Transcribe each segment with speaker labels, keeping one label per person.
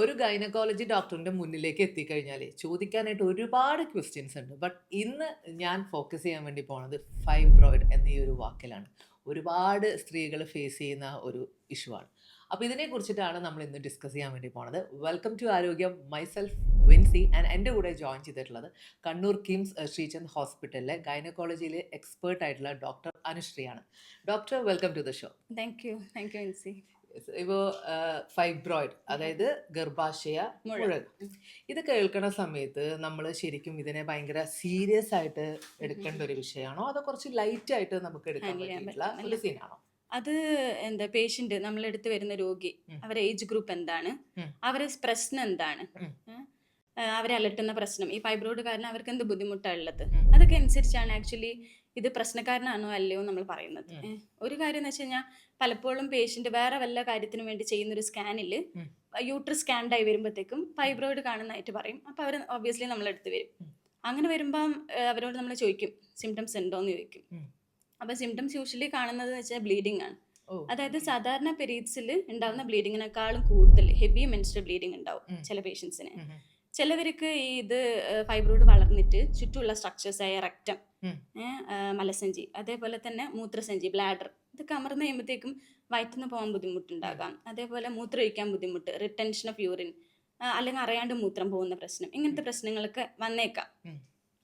Speaker 1: ഒരു ഗൈനക്കോളജി ഡോക്ടറിന്റെ മുന്നിലേക്ക് എത്തിക്കഴിഞ്ഞാൽ ചോദിക്കാനായിട്ട് ഒരുപാട് ക്വസ്റ്റ്യൻസ് ഉണ്ട്. ബട്ട് ഇന്ന് ഞാൻ ഫോക്കസ് ചെയ്യാൻ വേണ്ടി പോണത് ഫൈബ്രോയിഡ് എന്ന ഈ ഒരു വാക്കിലാണ്. ഒരുപാട് സ്ത്രീകൾ ഫേസ് ചെയ്യുന്ന ഒരു ഇഷ്യൂ ആണ്. അപ്പോൾ ഇതിനെ കുറിച്ചിട്ടാണ് നമ്മൾ ഇന്ന് ഡിസ്കസ് ചെയ്യാൻ വേണ്ടി പോണത്. Welcome to Arogyam. Myself Vincy and എന്റെ കൂടെ ജോയിൻ ചെയ്തിട്ടുള്ളത് കണ്ണൂർ കിംസ് ശ്രീചന്ദ് ഹോസ്പിറ്റലിലെ ഗൈനക്കോളജിയിലെ എക്സ്പേർട്ട് ആയിട്ടുള്ള doctor അനുശ്രീയാണ്. Doctor welcome to the show
Speaker 2: thank you thank you NC
Speaker 1: ഇപ്പോൾ ഫൈബ്രോയിഡ് അതായത് ഗർഭാശയ
Speaker 2: മുഴ.
Speaker 1: മുഴൽ ഇത് കേൾക്കുന്ന സമയത്ത് നമ്മൾ ശരിക്കും ഇതിനെ ഭയങ്കര സീരിയസ് ആയിട്ട് എടുക്കേണ്ട ഒരു വിഷയമാണോ? അതോ കുറച്ച് ലൈറ്റ് ആയിട്ട് നമുക്ക് എടുക്കാൻ പറ്റിയിട്ടുള്ള ഒരു സീനാണോ
Speaker 2: അത് എന്താ പേഷ്യന്റ് നമ്മളെടുത്ത് വരുന്ന രോഗി അവരെ ഏജ് ഗ്രൂപ്പ് എന്താണ്? അവരെ പ്രശ്നം എന്താണ്? അവരെ അലട്ടുന്ന പ്രശ്നം. ഈ ഫൈബ്രോയിഡ് കാരണം അവർക്ക് എന്ത് ബുദ്ധിമുട്ടാണ് ഉള്ളത്. അതൊക്കെ അനുസരിച്ചാണ് ആക്ച്വലി ഇത് പ്രശ്നക്കാരനാണോ അല്ലയോ നമ്മൾ പറയുന്നത്. ഒരു കാര്യം എന്ന് വെച്ച് കഴിഞ്ഞാൽ പലപ്പോഴും പേഷ്യന്റ് വേറെ വല്ല കാര്യത്തിനു വേണ്ടി ചെയ്യുന്ന ഒരു സ്കാനിൽ
Speaker 1: യൂട്രസ്
Speaker 2: യൂട്രസ് സ്കാൻഡായി വരുമ്പോഴത്തേക്കും ഫൈബ്രോയിഡ് കാണുന്നതായിട്ട് പറയും. അപ്പോൾ അവർ ഒബ്വിയസ്ലി നമ്മളെടുത്ത് വരും. അങ്ങനെ വരുമ്പോൾ അവരോട് നമ്മൾ ചോദിക്കും സിംറ്റംസ് ഉണ്ടോ എന്ന് ചോദിക്കും
Speaker 1: അപ്പൊ
Speaker 2: അപ്പോൾ സിംറ്റംസ് യൂഷ്വലി കാണുന്നത് വെച്ചാൽ ബ്ലീഡിംഗ് ആണ്. അതായത് സാധാരണ പെരീഡ്സിൽ ഉണ്ടാവുന്ന ബ്ലീഡിങ്ങിനെക്കാളും കൂടുതൽ ഹെവി മെൻസ്ട്രൽ ബ്ലീഡിംഗ് ഉണ്ടാവും ചില പേഷ്യൻസിന്. ചിലവർക്ക് ഈ ഇത് ഫൈബ്രോയിഡ് വളർന്നിട്ട് ചുറ്റുമുള്ള സ്ട്രക്ചേഴ്സ് ആയ റെക്റ്റം. മലസഞ്ചി. അതേപോലെ തന്നെ മൂത്രസഞ്ചി ബ്ലാഡർ ഇതൊക്കെ അമർന്ന് കഴിയുമ്പോഴത്തേക്കും വയറ്റിന്ന് പോകാൻ ബുദ്ധിമുട്ടുണ്ടാകാം. അതേപോലെ മൂത്രമൊഴിക്കാൻ ബുദ്ധിമുട്ട് റിട്ടൻഷൻ ഓഫ് യൂറിൻ അല്ലെങ്കിൽ അറിയാണ്ട് മൂത്രം പോകുന്ന പ്രശ്നം. ഇങ്ങനത്തെ പ്രശ്നങ്ങളൊക്കെ വന്നേക്കാം.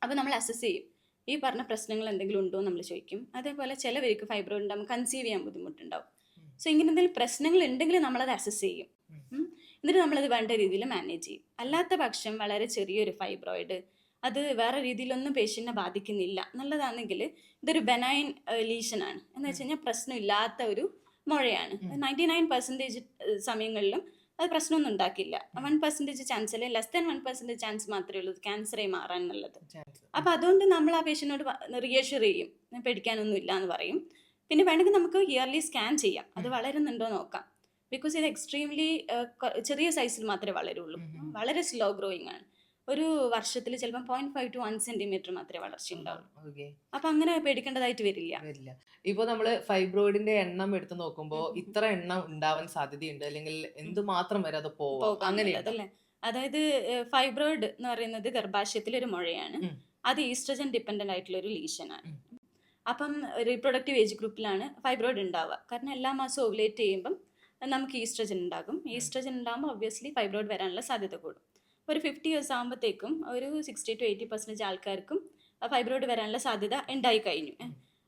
Speaker 2: അപ്പോൾ നമ്മൾ അസസ് ചെയ്യും. ഈ പറഞ്ഞ പ്രശ്നങ്ങൾ എന്തെങ്കിലും ഉണ്ടോ എന്ന് നമ്മൾ ചോദിക്കും. അതേപോലെ ചിലവർക്ക് ഫൈബ്രോയിഡ് ഉണ്ടാകുമ്പോൾ കൺസീവ് ചെയ്യാൻ ബുദ്ധിമുട്ടുണ്ടാവും. സോ ഇങ്ങനെ എന്തെങ്കിലും പ്രശ്നങ്ങൾ ഉണ്ടെങ്കിൽ നമ്മളത് അസസ് ചെയ്യും.
Speaker 1: എന്നിട്ട്
Speaker 2: നമ്മൾ എന്നിട്ട് നമ്മളത് വേണ്ട രീതിയിൽ മാനേജ് ചെയ്യും. അല്ലാത്ത പക്ഷം വളരെ ചെറിയൊരു ഫൈബ്രോയിഡ് അത് വേറെ രീതിയിലൊന്നും പേഷ്യന്റിനെ ബാധിക്കുന്നില്ല. നല്ലതാണെങ്കിൽ ഇതൊരു ബെനൈൻ ലീഷൻ ആണ്. എന്ന് വെച്ച് കഴിഞ്ഞാൽ പ്രശ്നമില്ലാത്ത ഒരു മുഴയാണ്. നയന്റി നയൻ പെർസെന്റേജ് സമയങ്ങളിലും അത് പ്രശ്നമൊന്നും ഉണ്ടാക്കില്ല. One percentage ചാൻസിൽ less than one percentage chance മാത്രമേ ഉള്ളൂ. ക്യാൻസറായി മാറാൻ എന്നുള്ളത്.
Speaker 1: അപ്പം
Speaker 2: അപ്പോൾ അതുകൊണ്ട് നമ്മൾ ആ പേഷ്യനോട് റിയഷർ ചെയ്യും. പേടിക്കാനൊന്നും ഇല്ല എന്ന് പറയും. പിന്നെ വേണമെങ്കിൽ നമുക്ക് ഇയർലി സ്കാൻ ചെയ്യാം. അത്. വളരുന്നുണ്ടോ നോക്കാം. ബിക്കോസ് ഇത് എക്സ്ട്രീംലി ചെറിയ സൈസിൽ മാത്രമേ വളരുള്ളൂ. വളരെ സ്ലോ ഗ്രോയിങ് ആണ്. ഒരു വർഷത്തിൽ ചിലപ്പോൾ point five to one centimetre മാത്രമേ വളർച്ച
Speaker 1: ഉണ്ടാവുള്ളൂ.
Speaker 2: അപ്പൊ അങ്ങനെ പേടിക്കേണ്ടതായിട്ട് വരില്ല.
Speaker 1: വരില്ല. ഇപ്പൊ നമ്മൾ ഫൈബ്രോയിഡിന്റെ എണ്ണം എടുത്തു നോക്കുമ്പോ
Speaker 2: ഉം ഉം.
Speaker 1: ഇത്ര എണ്ണം ഉണ്ടാവാൻ സാധ്യതയുണ്ട്. അല്ലെങ്കിൽ എന്തുമാത്രം വരെ അത് പോകും
Speaker 2: പോകാൻ
Speaker 1: അങ്ങനെയുണ്ട്?
Speaker 2: അതായത് ഫൈബ്രോയിഡ് എന്ന് പറയുന്നത് ഗർഭാശയത്തിലെ ഒരു മുഴയാണ്. അത് ഈസ്ട്രജൻ ഡിപ്പെൻഡന്റ് ആയിട്ടുള്ള ഒരു ലീഷനാണ്
Speaker 1: ആണ്.
Speaker 2: അപ്പം റീപ്രൊഡക്റ്റീവ് ഏജ് ഗ്രൂപ്പിലാണ് ഫൈബ്രോയിഡ് ഉണ്ടാവുക. കാരണം എല്ലാ മാസവും ഓവുലേറ്റ് ചെയ്യുമ്പം നമുക്ക് ഈസ്ട്രജൻ ഉണ്ടാകും. ഈസ്ട്രജൻ ഉണ്ടാകുമ്പോൾ ഒബ്വിയസ്ലി ഫൈബ്രോയിഡ് വരാനുള്ള സാധ്യത കൂടും. ഒരു ഫിഫ്റ്റി ഇയേഴ്സ് ആകുമ്പോഴത്തേക്കും ഒരു സിക്സ്റ്റി ടു എയ്റ്റി പെർസെന്റേജ് ആൾക്കാർക്കും ഫൈബ്രോയിഡ് വരാനുള്ള സാധ്യത ഉണ്ടായി കഴിഞ്ഞു.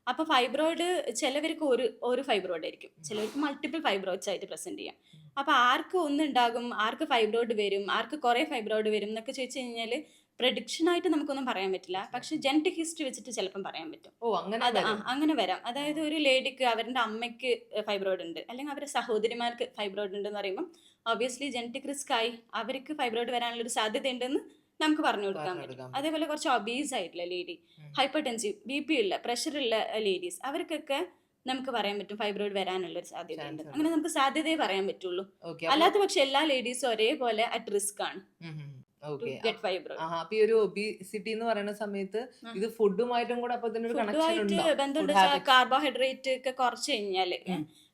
Speaker 2: അപ്പോൾ ഫൈബ്രോയിഡ് ചിലവർക്ക് ഒരു ഒരു ഫൈബ്രോയിഡ് ആയിരിക്കും. ചിലവർക്ക് മൾട്ടിപ്പിൾ ഫൈബ്രോയിഡ്സ് ആയിട്ട് പ്രസന്റ് ചെയ്യാം. അപ്പോൾ ആർക്ക് ഒന്നുണ്ടാകും ആർക്ക് ഫൈബ്രോയിഡ് വരും? ആർക്ക് കുറേ ഫൈബ്രോയിഡ് വരും എന്നൊക്കെ ചോദിച്ചു കഴിഞ്ഞാൽ പ്രഡിക്ഷൻ ആയിട്ട് നമുക്കൊന്നും പറയാൻ പറ്റില്ല. പക്ഷെ ജനറ്റിക് ഹിസ്റ്ററി വെച്ചിട്ട് ചിലപ്പം പറയാൻ പറ്റും.
Speaker 1: ഓ അങ്ങനെ
Speaker 2: അത് ആ, അങ്ങനെ വരാം. അതായത് ഒരു ലേഡിക്ക് അവരുടെ അമ്മയ്ക്ക് ഫൈബ്രോയിഡ് ഉണ്ട്. അല്ലെങ്കിൽ അവരുടെ സഹോദരിമാർക്ക് ഫൈബ്രോയിഡ് ഉണ്ട് എന്ന് പറയുമ്പോൾ ഒബ്വിയസ്ലി ജനറ്റിക് റിസ്ക് ആയി അവർക്ക് ഫൈബ്രോയിഡ് വരാനുള്ള ഒരു സാധ്യത ഉണ്ടെന്ന് നമുക്ക് പറഞ്ഞു കൊടുക്കാൻ പറ്റും. അതേപോലെ കുറച്ച് ഒബീസ് ആയിട്ടുള്ള ലേഡി
Speaker 1: ഉം.
Speaker 2: ഹൈപ്പർ ടെൻസീവ് ബി പി ഉള്ള പ്രഷർ ഉള്ള ലേഡീസ് അവർക്കൊക്കെ നമുക്ക് പറയാൻ പറ്റും ഫൈബ്രോയിഡ് വരാനുള്ള ഒരു സാധ്യത ഉണ്ട്.
Speaker 1: Chance ഉണ്ട്.
Speaker 2: അങ്ങനെ നമുക്ക് സാധ്യതയെ പറയാൻ പറ്റുള്ളൂ.
Speaker 1: Okay, അപ്പൊ-
Speaker 2: അല്ലാത്ത പക്ഷെ എല്ലാ ലേഡീസും ഒരേപോലെ അറ്റ് റിസ്ക് ആണ്.
Speaker 1: ഉം ഉം. Okay.
Speaker 2: ഗെറ്റ് ഫൈബ്രോയിഡ്
Speaker 1: ആഹാ, അപ്പൊ ഈ ഒരു ഒബിസിറ്റി എന്ന് പറയുന്ന സമയത്ത് ഇത് ഫുഡുമായിട്ടും കൂടെ അപ്പൊ ഇതിനൊരു കണക്ഷൻ
Speaker 2: ബന്ധമുണ്ട് കാർബോഹൈഡ്രേറ്റ് ഒക്കെ കുറച്ച് കഴിഞ്ഞാൽ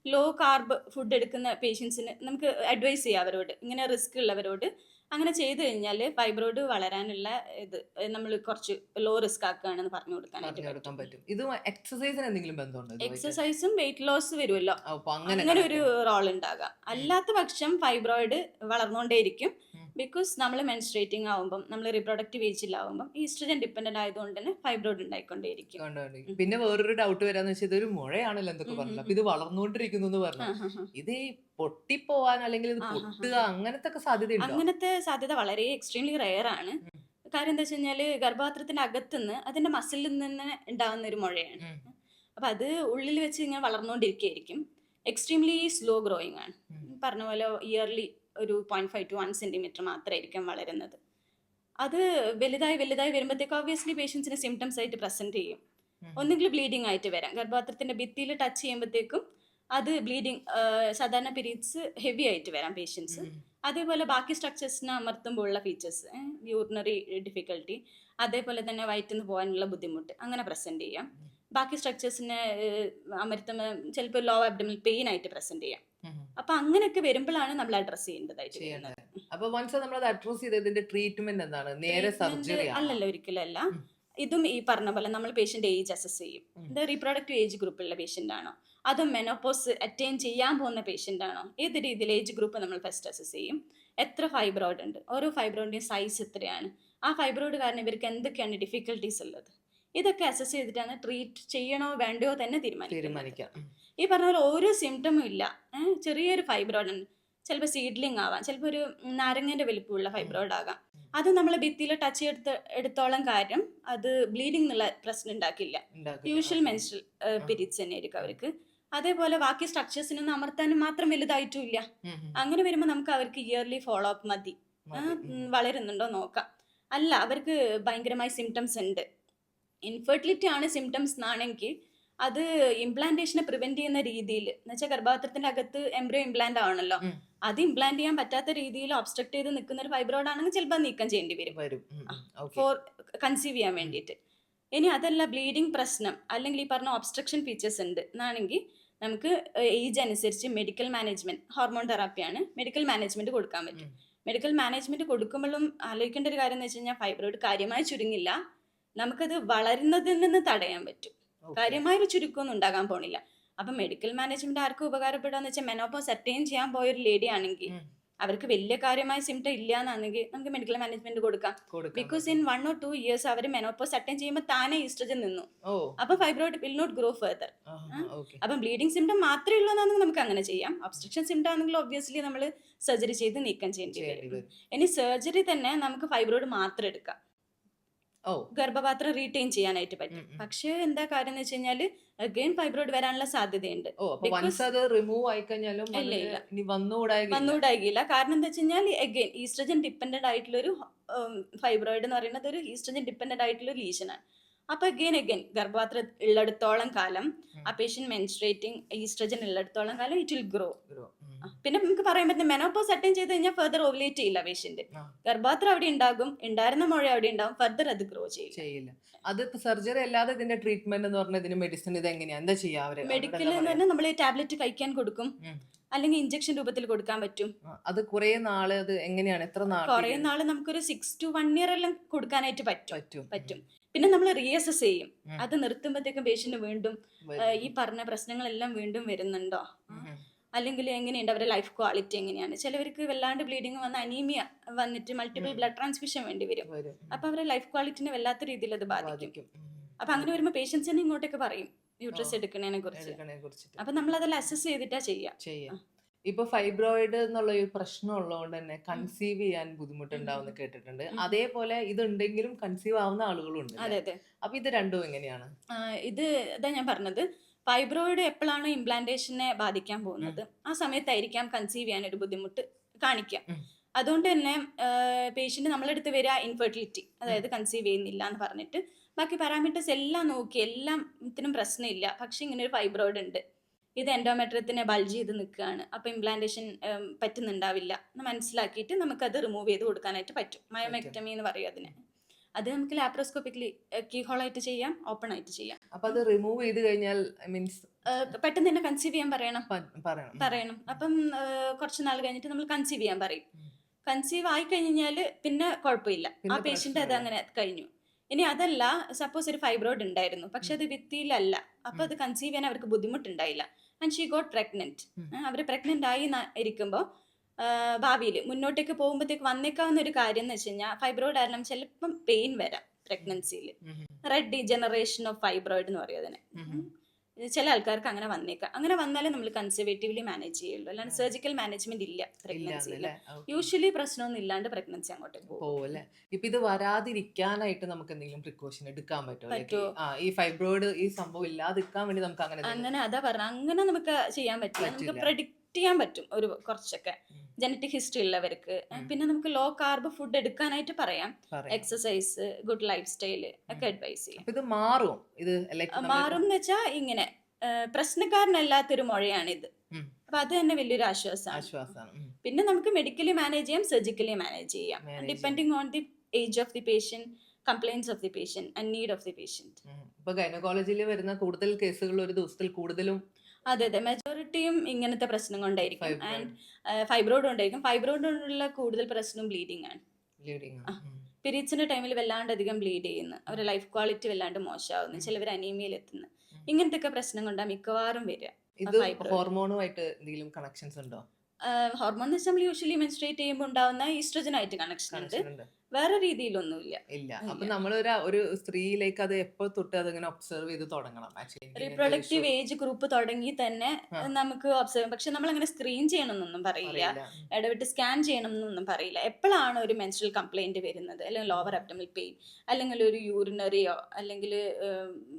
Speaker 2: ലോ കാർബ് ഫുഡ് എടുക്കുന്ന പേഷ്യൻസിന് നമുക്ക് അഡ്വൈസ് ചെയ്യാം അവരോട്. ഇങ്ങനെ റിസ്ക് ഉള്ളവരോട്. അങ്ങനെ ചെയ്തു കഴിഞ്ഞാൽ ഫൈബ്രോയിഡ് വളരാനുള്ള ഇത് നമ്മൾ കുറച്ച് ലോ റിസ്ക് ആക്കുകയാണെന്ന് പറഞ്ഞു കൊടുക്കാനായിട്ട്
Speaker 1: കൊടുക്കാൻ പറ്റും. ഇത് എക്സസൈസിന് എന്തെങ്കിലും ബന്ധമുണ്ടോ?
Speaker 2: എക്സസൈസും വെയിറ്റ് ലോസ് വരുമല്ലോ.
Speaker 1: അങ്ങനെ
Speaker 2: ഒരു റോൾ ഉണ്ടാകാം. അല്ലാത്ത പക്ഷം ഫൈബ്രോയിഡ് വളർന്നുകൊണ്ടേയിരിക്കും. ബിക്കോസ് നമ്മൾ മെൻസ്ട്രേറ്റിംഗ് ആവുമ്പം നമ്മൾ റിപ്രൊഡക്റ്റീവ് ഏജിലാവുമ്പം ഈസ്ട്രജൻ ഡിപ്പെൻഡന്റ് ആയതുകൊണ്ട് തന്നെ ഫൈബ്രോയിഡ് ഉണ്ടായിക്കൊണ്ടേയിരിക്കും.
Speaker 1: പിന്നെ വേറൊരു ഡൗട്ട് വരാന്ന് വെച്ചാൽ ഇതൊരു മുഴയാണല്ലോ എന്തൊക്കെ പറഞ്ഞു അപ്പൊ ഇത് വളർന്നുകൊണ്ടിരിക്കുന്നു എന്ന് പറഞ്ഞു. ഇത് പൊട്ടിപ്പോവാൻ അല്ലെങ്കിൽ ഇത്. പൊട്ടുക അങ്ങനത്തെ ഒക്കെ സാധ്യതയുണ്ടോ?
Speaker 2: അങ്ങനത്തെ സാധ്യത വളരെ എക്സ്ട്രീംലി റെയർ ആണ്. കാര്യം എന്താ വെച്ച് കഴിഞ്ഞാൽ ഗർഭപാത്രത്തിന്റെ അകത്തുനിന്ന് അതിന്റെ മസിലിൽ നിന്ന് ഉണ്ടാകുന്ന ഒരു മുഴയാണ്. അപ്പൊ അത് ഉള്ളിൽ വെച്ച് ഇങ്ങനെ വളർന്നുകൊണ്ടിരിക്കുകയായിരിക്കും എക്സ്ട്രീംലി സ്ലോ ഗ്രോയിങ് ആണ്. പറഞ്ഞ പോലെ ഇയർലി ഒരു point five to one centimetre മാത്രമായിരിക്കും വളരുന്നത്. അത് വലുതായി വലുതായി വരുമ്പോഴത്തേക്ക് ഓബിയസ്ലി പേഷ്യൻസിന് സിംറ്റംസ് ആയിട്ട് പ്രസന്റ് ചെയ്യും. ഒന്നുകിൽ ബ്ലീഡിംഗ് ആയിട്ട് വരാം. ഗർഭപാത്രത്തിന്റെ ഭിത്തിയിൽ ടച്ച് ചെയ്യുമ്പോഴത്തേക്കും അത് ബ്ലീഡിങ് സാധാരണ പീരീഡ്സ് ഹെവി ആയിട്ട് വരാം പേഷ്യൻസ് അതേപോലെ ബാക്കി സ്ട്രക്ചേഴ്സിനെ അമർത്തുമ്പോഴുള്ള ഫീച്ചേഴ്സ് യൂറിനറി ഡിഫിക്കൽട്ടി അതേപോലെ തന്നെ വയറ്റിന്ന് പോകാനുള്ള ബുദ്ധിമുട്ട് അങ്ങനെ പ്രസന്റ് ചെയ്യാം. ബാക്കി സ്ട്രക്ചേഴ്സിനെ അമർത്തുമ്പോൾ ചിലപ്പോൾ ലോ അബ്ഡമിൽ പെയിൻ ആയിട്ട് പ്രസന്റ് ചെയ്യാം. അപ്പൊ അങ്ങനെയൊക്കെ വരുമ്പോഴാണ് നമ്മൾ അഡ്രസ് ചെയ്യേണ്ടതായിട്ട്
Speaker 1: അപ്പൊ വൺസ് നമ്മൾ അത് അഡ്രസ് ചെയ്തതിന്റെ ട്രീറ്റ്മെന്റ് എന്താണ്? നേരെ സർജറി
Speaker 2: അല്ലല്ല
Speaker 1: ഒരിക്കലല്ല.
Speaker 2: ഇതും ഈ പറഞ്ഞ പോലെ നമ്മൾ പേഷ്യന്റ് ഏജ് അസസ് ചെയ്യും. ഇത് റീപ്രൊഡക്റ്റീവ് ഏജ് ഗ്രൂപ്പിലുള്ള പേഷ്യന്റ് ആണോ? അതും മെനോപോസ് അറ്റൈൻ ചെയ്യാൻ പോകുന്ന പേഷ്യന്റ് ആണോ? ഏത് രീതിയിൽ ഏജ് ഗ്രൂപ്പ് നമ്മൾ ഫസ്റ്റ് അസസ് ചെയ്യും? എത്ര ഫൈബ്രോയിഡ് ഉണ്ട്? ഓരോ ഫൈബ്രോയിഡിന്റെയും സൈസ് എത്രയാണ്? ആ ഫൈബ്രോയിഡ് കാരണം ഇവർക്ക് എന്തൊക്കെയാണ് ഡിഫിക്കൽട്ടീസ് ഉള്ളത്? ഇതൊക്കെ അസസ് ചെയ്തിട്ടാണ് ട്രീറ്റ് ചെയ്യണോ വേണ്ടയോ തന്നെ
Speaker 1: തീരുമാനിക്കാം.
Speaker 2: ഈ പറഞ്ഞ പോലെ ഓരോ സിംറ്റമും ഇല്ല. ചെറിയൊരു ഫൈബ്രോയിഡ് ഉണ്ട് ചിലപ്പോൾ സീഡ്ലിംഗ് ആവാം ചിലപ്പോൾ ഒരു നാരങ്ങേന്റെ വലിപ്പമുള്ള ഫൈബ്രോയിഡ് ആകാം. അത് നമ്മൾ ഭിത്തിയിൽ ടച്ച് എടുത്ത് എടുത്തോളം കാര്യം അത് ബ്ലീഡിംഗ് എന്നുള്ള പ്രശ്നം ഉണ്ടാക്കില്ല. യൂഷ്വൽ മെൻസ്ട്രൽ പീരീഡ്സ് തന്നെ ആയിരിക്കും അവർക്ക്. അതേപോലെ ബാക്കി സ്ട്രക്ചേഴ്സിനൊന്നും അമർത്താനും മാത്രം വലുതായിട്ടും ഇല്ല. അങ്ങനെ വരുമ്പോൾ നമുക്ക് അവർക്ക് ഇയർലി ഫോളോ അപ്പ് മതി. വളരുന്നുണ്ടോ നോക്കാം. അല്ല അവർക്ക് ഭയങ്കരമായി സിംറ്റംസ് ഉണ്ട്. ഇൻഫെർട്ടിലിറ്റി ആണ് സിംറ്റംസ് എന്നാണെങ്കിൽ അത് ഇംപ്ലാന്റേഷനെ പ്രിവെന്റ് ചെയ്യുന്ന രീതിയിൽ എന്നുവെച്ചാൽ ഗർഭപാത്രത്തിന്റെ അകത്ത് എംബ്രോ ഇംപ്ലാന്റ് ആവണല്ലോ. അത് ഇംപ്ലാന്റ് ചെയ്യാൻ പറ്റാത്ത രീതിയിൽ ഒബ്സ്ട്രക്ട് ചെയ്ത് നിൽക്കുന്ന ഒരു ഫൈബ്രോയിഡ് ആണെങ്കിൽ ചിലപ്പോൾ നീക്കം ചെയ്യേണ്ടി വരും. ഫോർ കൺസീവ് ചെയ്യാൻ വേണ്ടിയിട്ട്. ഇനി അതല്ല ബ്ലീഡിംഗ് പ്രശ്നം അല്ലെങ്കിൽ ഈ പറഞ്ഞ ഒബ്സ്ട്രക്ഷൻ ഫീച്ചേഴ്സ് ഉണ്ട്. എന്നാണെങ്കിൽ നമുക്ക് ഏജ് അനുസരിച്ച് മെഡിക്കൽ മാനേജ്മെന്റ് ഹോർമോൺ തെറാപ്പിയാണ് മെഡിക്കൽ മാനേജ്മെന്റ് കൊടുക്കാൻ പറ്റും. മെഡിക്കൽ മാനേജ്മെന്റ് കൊടുക്കുമ്പോഴും ആലോചിക്കേണ്ട ഒരു കാര്യം എന്ന് വെച്ച് കഴിഞ്ഞാൽ ഫൈബ്രോയിഡ് കാര്യമായി ചുരുങ്ങില്ല. നമുക്കത് വളരുന്നതിൽ നിന്ന് തടയാൻ പറ്റും.
Speaker 1: കാര്യമായ
Speaker 2: കാര്യമായൊരു ചുരുക്കമൊന്നും ഉണ്ടാകാൻ പോണില്ല. അപ്പൊ മെഡിക്കൽ മാനേജ്മെന്റ് ആർക്കും ഉപകാരപ്പെടാന്ന് വെച്ചാൽ മെനോപ്പോസ് അറ്റൈൻ ചെയ്യാൻ പോയ ഒരു ലേഡി ആണെങ്കിൽ അവർക്ക് വലിയ കാര്യമായ സിംറ്റം ഇല്ല എന്നാണെങ്കിൽ നമുക്ക് മെഡിക്കൽ മാനേജ്മെന്റ് കൊടുക്കാം. Because in one or two years our menopause attain ചെയ്യുമ്പോൾ താനെ ഈസ്ട്രജൻ നിന്നു. അപ്പൊ fibroid will not grow further അപ്പൊ ബ്ലീഡിംഗ് സിംറ്റം മാത്രമേ ഉള്ളൂ എന്നാണെങ്കിൽ നമുക്ക് അങ്ങനെ ചെയ്യാം. ഒബ്സ്ട്രക്ഷൻ സിംറ്റം ആണെങ്കിൽ ഒബ്വിയസ്ലി നമ്മൾ സർജറി ചെയ്ത് നീക്കം ചെയ്യേണ്ടി വരും. ഇനി സർജറി തന്നെ നമുക്ക് ഫൈബ്രോയിഡ് മാത്രം എടുക്കാം. ഗർഭപാത്രം റീറ്റെയിൻ ചെയ്യാനായിട്ട് പറ്റും. പക്ഷേ എന്താ കാര്യം എന്ന് വെച്ച് കഴിഞ്ഞാൽ അഗൈൻ ഫൈബ്രോയിഡ് വരാനുള്ള സാധ്യതയുണ്ട്.
Speaker 1: റിമൂവ് ആയി കഴിഞ്ഞാലും വന്നുകൂടായില്ല
Speaker 2: കാരണം എന്താ വെച്ച് കഴിഞ്ഞാൽ അഗൈൻ ഈസ്ട്രജൻ ഡിപ്പെൻഡന്റ് ആയിട്ടുള്ള ഒരു ഫൈബ്രോയിഡ് എന്ന് പറയുന്നത് ഒരു ഈസ്ട്രജൻ ഡിപ്പെൻഡന്റ് ആയിട്ടുള്ള ഒരു ലീഷനാണ് അപ്പൊ അഗൈൻ അഗൈൻ ഗർഭപാത്രം ഉള്ളിടത്തോളം കാലം ആ പേഷ്യൻ മെൻസ്ട്രേറ്റിംഗ് ഈസ്ട്രജൻ ഉള്ളിടത്തോളം കാലം ഇറ്റ് വിൽ ഗ്രോ. പിന്നെ നമുക്ക് പറയാൻ പറ്റുന്ന മെനോപ്പോസ് അറ്റൻഡ് ചെയ്ത് കഴിഞ്ഞാൽ ഫെർദർ ഓവുലേറ്റ് ചെയ്യില്ല പേഷ്യന്റ് ഗർഭാത്രം അവിടെ ഉണ്ടാകും ഉണ്ടായിരുന്ന മുഴ അവിടെ ഉണ്ടാകും ഫെർദർ അത് ഗ്രോ ചെയ്യില്ല.
Speaker 1: ചെയ്യില്ല. അത് സർജറി അല്ലാതെ ഇതിന്റെ ട്രീറ്റ്മെന്റ് എന്ന് പറഞ്ഞാൽ ഇതിന് മെഡിസിൻ ഇത് എങ്ങനെയാ? എന്താ ചെയ്യാ അവർ?
Speaker 2: മെഡിക്കൽ നമ്മൾ ടാബ്ലറ്റ് കഴിക്കാൻ കൊടുക്കും അല്ലെങ്കിൽ ഇഞ്ചക്ഷൻ രൂപത്തിൽ കൊടുക്കാൻ പറ്റും.
Speaker 1: അത് കുറെ നാൾ അത് എങ്ങനെയാണ്? എത്ര നാൾ
Speaker 2: കുറെ നാൾ നമുക്കൊരു സിക്സ് ടു വൺ ഇയർ എല്ലാം കൊടുക്കാനായിട്ട് പറ്റും.
Speaker 1: പറ്റും.
Speaker 2: പിന്നെ നമ്മൾ റീഅസസ് ചെയ്യും. അത് നിർത്തുമ്പോഴത്തേക്കും പേഷ്യന്റ് വീണ്ടും ഈ പറഞ്ഞ പ്രശ്നങ്ങളെല്ലാം വീണ്ടും വരുന്നുണ്ടോ. അല്ലെങ്കിൽ എങ്ങനെയുണ്ട് അവരുടെ ലൈഫ് ക്വാളിറ്റി എങ്ങനെയാണ്? ചിലവർക്ക് വല്ലാണ്ട് ബ്ലീഡിങ് വന്ന് അനീമിയ വന്നിട്ട് മൾട്ടിപ്പിൾ ബ്ലഡ് ട്രാൻസ്ഫ്യൂഷൻ വേണ്ടി വരും. അപ്പോൾ അവരുടെ ലൈഫ് ക്വാളിറ്റിനെ വല്ലാത്ത രീതിയിൽ അത് ബാധിക്കും. അപ്പൊ അങ്ങനെ വരുമ്പോൾ പേഷ്യൻസ് തന്നെ ഇങ്ങോട്ടേക്ക് പറയും യൂട്രസ് എടുക്കണേനെ കുറിച്ച്. അപ്പൊ നമ്മൾ അതെല്ലാം അസസ് ചെയ്തിട്ടാ ചെയ്യാം.
Speaker 1: ഇപ്പൊ ഫൈബ്രോയിഡ് എന്നുള്ള ഒരു പ്രശ്നം ഉള്ളതുകൊണ്ട് തന്നെ കൺസീവ് ചെയ്യാൻ ബുദ്ധിമുട്ടുണ്ടാവുന്ന കേട്ടിട്ടുണ്ട്. അതേപോലെ ഇതുണ്ടെങ്കിലും കൺസീവ് ആവുന്ന ആളുകളുണ്ട്
Speaker 2: അതെ അതെ.
Speaker 1: അപ്പൊ ഇത് രണ്ടും എങ്ങനെയാണ്?
Speaker 2: ഇത് ഇതാ ഞാൻ പറഞ്ഞത്. ഫൈബ്രോയിഡ് എപ്പോഴാണ് ഇംപ്ലാന്റേഷനെ ബാധിക്കാൻ പോകുന്നത് ആ സമയത്തായിരിക്കാം കൺസീവ് ചെയ്യാൻ ഒരു ബുദ്ധിമുട്ട് കാണിക്കാം അതുകൊണ്ട് തന്നെ പേഷ്യന്റ് നമ്മളെടുത്ത് വരിക ഇൻഫെർട്ടിലിറ്റി അതായത് കൺസീവ് ചെയ്യുന്നില്ല എന്ന് പറഞ്ഞിട്ട്. ബാക്കി പാരാമീറ്റേഴ്സ് എല്ലാം നോക്കി എല്ലാം ഇതിനും പ്രശ്നമില്ല. പക്ഷെ ഇങ്ങനെ ഒരു ഫൈബ്രോയിഡ് ഉണ്ട്. ഇത് എൻഡോമെട്രിയത്തിനെ ബൾജ് ചെയ്ത് നിൽക്കുകയാണ്. അപ്പോൾ ഇംപ്ലാന്റേഷൻ പറ്റുന്നുണ്ടാവില്ല എന്ന് മനസ്സിലാക്കിയിട്ട് നമുക്കത് റിമൂവ് ചെയ്ത് കൊടുക്കാനായിട്ട് പറ്റും. മയോമെക്ടമി എന്ന് പറയും അതിന്. അത് നമുക്ക് ലാപ്രോസ്കോപ്പിക്കലി കീഹോളായിട്ട് ചെയ്യാം ഓപ്പൺ ആയിട്ട് ചെയ്യാം.
Speaker 1: അപ്പൊ അത് റിമൂവ് ചെയ്ത് കഴിഞ്ഞാൽ മീൻസ്
Speaker 2: പെട്ടെന്ന് തന്നെ കൺസീവ് ചെയ്യാൻ പറയണം.
Speaker 1: പറയണം.
Speaker 2: അപ്പം കുറച്ച് നാൾ കഴിഞ്ഞിട്ട് നമ്മൾ കൺസീവ് ചെയ്യാൻ പറയും. കൺസീവ് ആയി കഴിഞ്ഞാൽ പിന്നെ കുഴപ്പമില്ല. ആ പേഷ്യന്റ് അത് അങ്ങനെ കഴിഞ്ഞു. ഇനി അതല്ല സപ്പോസ് ഒരു ഫൈബ്രോയിഡ് ഉണ്ടായിരുന്നു. പക്ഷെ അത് ഭിത്തിയിലല്ല. അപ്പൊ അത് കൺസീവ് ചെയ്യാൻ അവർക്ക് ബുദ്ധിമുട്ടുണ്ടായില്ല. And she got pregnant. Our pregnant ആയി ഇരിക്കുമ്പോൾ ഭാവിയിൽ മുന്നോട്ടേക്ക് പോകുമ്പോഴത്തേക്ക് വന്നേക്കാവുന്ന ഒരു കാര്യം എന്ന് വെച്ച് കഴിഞ്ഞാൽ ഫൈബ്രോയിഡ് കാരണം ചിലപ്പം പെയിൻ വരാം പ്രഗ്നൻസിയിൽ റെഡ് ഡീജനറേഷൻ ഓഫ് ഫൈബ്രോയിഡ് എന്ന് പറയും അതിനെ.
Speaker 1: ഉം, ഉം.
Speaker 2: ചില ആൾക്കാർക്ക് അങ്ങനെ വന്നേക്കാം. അങ്ങനെ വന്നാലേ നമ്മൾ കൺസർവേറ്റീവ്ലി മാനേജ് ചെയ്യുള്ളൂ. അല്ലാണ്ട് സർജിക്കൽ മാനേജ്മെന്റ് ഇല്ല പ്രഗ്നൻസിയിൽ യൂഷ്വലി പ്രശ്നമൊന്നും ഇല്ലാണ്ട് പ്രഗ്നൻസി അങ്ങോട്ടേക്ക് പോകും.
Speaker 1: ഇപ്പൊ ഇത് വരാതിരിക്കാനായിട്ട് നമുക്ക് എന്തെങ്കിലും പ്രിക്കോഷൻ എടുക്കാൻ പറ്റുമോ? ഈ ഫൈബ്രോയിഡ് ഈ സംഭവം ഇല്ലാതിരിക്കാൻ വേണ്ടി നമുക്ക് അങ്ങനെ
Speaker 2: അങ്ങനെ അതാ പറഞ്ഞ. അങ്ങനെ നമുക്ക് ചെയ്യാൻ പറ്റില്ല. നമുക്ക്
Speaker 1: പറ്റില്ല.
Speaker 2: ചെയ്യാൻ പറ്റും ഒരു കുറച്ചൊക്കെ. ജനറ്റിക് ഹിസ്റ്ററി ഉള്ളവർക്ക്. പിന്നെ നമുക്ക് ലോ കാർബ് ഫുഡ് എടുക്കാനായിട്ട് പറയാം. എക്സസൈസ് ഗുഡ് ലൈഫ് സ്റ്റൈൽ ഒക്കെ അഡ്വൈസ് ചെയ്യാം.
Speaker 1: ഇത് മാറും. ഇത്
Speaker 2: മാറും എന്ന് വെച്ചാൽ ഇങ്ങനെ പ്രശ്നക്കാരനല്ലാത്തൊരു മുഴയാണിത്. അപ്പൊ അത് തന്നെ വലിയൊരു ആശ്വാസമാണ്. പിന്നെ നമുക്ക് മെഡിക്കലി മാനേജ് ചെയ്യാം സർജിക്കലി മാനേജ് ചെയ്യാം. Depending on the age of the patient compliance of the patient and need of the patient.
Speaker 1: ഇപ്പൊ ഗൈനക്കോളജിയിൽ വരുന്ന കൂടുതൽ കേസുകൾ ഒരു ദിവസത്തിൽ കൂടുതലും
Speaker 2: അതെ അതെ. മെജോറിറ്റിയും ഇങ്ങനത്തെ പ്രശ്നം കൊണ്ടായിരിക്കും. ആൻഡ് ഫൈബ്രോയിഡ് കൊണ്ടായിരിക്കും. ഫൈബ്രോയിഡ് കൊണ്ടുള്ള കൂടുതൽ പ്രശ്നം ബ്ലീഡിംഗ് ആണ്.
Speaker 1: ബ്ലീഡിങ്
Speaker 2: പീരീഡ്സിന്റെ ടൈമിൽ വല്ലാണ്ട് അധികം ബ്ലീഡ് ചെയ്യുന്നു. അവരുടെ ലൈഫ് ക്വാളിറ്റി വല്ലാണ്ട് മോശമാവുന്നു. ചിലവർ അനീമിയയിൽ എത്തുന്നു. ഇങ്ങനത്തെ ഒക്കെ പ്രശ്നം കൊണ്ടാണ് മിക്കവാറും വരിക.
Speaker 1: ഇത്. ഹോർമോണുമായിട്ട് എന്തെങ്കിലും കണക്ഷൻസ് ഉണ്ടോ?
Speaker 2: ഹോർമോൺ എന്ന് വെച്ചാൽ നമ്മൾ യൂഷ്വലി മെൻസ്ട്രേറ്റ് ചെയ്യുമ്പോൾ ഉണ്ടാവുന്ന കണക്ഷൻ ഉണ്ട്.
Speaker 1: കണക്ഷൻ ഉണ്ട്.
Speaker 2: വേറെ രീതിയിലൊന്നുമില്ല.
Speaker 1: ഇല്ല. അപ്പൊ നമ്മളൊരു ഒരു സ്ത്രീയിലേക്ക് അത് എപ്പോ തൊട്ട് അതിങ്ങനെ ഒബ്സർവ് ചെയ്ത് തുടങ്ങണം?
Speaker 2: റീപ്രൊഡക്റ്റീവ് ഏജ് ഗ്രൂപ്പ് തുടങ്ങി തന്നെ നമുക്ക് ഒബ്സർവ് പക്ഷെ നമ്മൾ അങ്ങനെ സ്ക്രീൻ ചെയ്യണമെന്നൊന്നും പറയില്ല. ഇടവിട്ട് സ്കാൻ ചെയ്യണം എന്നൊന്നും പറയില്ല. എപ്പോഴാണ് ഒരു മെൻസ്ട്രൽ കംപ്ലൈന്റ് വരുന്നത്? അല്ലെങ്കിൽ ലോവർ അബ്ഡമിൽ പെയിൻ അല്ലെങ്കിൽ ഒരു യൂറിനറിയോ അല്ലെങ്കിൽ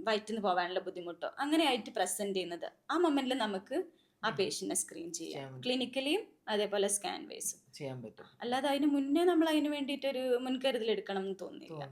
Speaker 2: വയറ്റിന്ന് പോകാനുള്ള ബുദ്ധിമുട്ടോ അങ്ങനെയായിട്ട് പ്രസന്റ് ചെയ്യുന്നത്. ആ മൊമെന്റിൽ നമുക്ക് ആ പേഷ്യന്റിനെ സ്ക്രീൻ ചെയ്യാം. ക്ലിനിക്കലിയും അതേപോലെ സ്കാൻ വേസും
Speaker 1: ചെയ്യാൻ പറ്റും.
Speaker 2: അല്ലാതെ അതിന് മുന്നേ നമ്മൾ അതിന് വേണ്ടിയിട്ട് ഒരു മുൻകരുതൽ എടുക്കണം എന്ന്
Speaker 1: തോന്നുന്നില്ല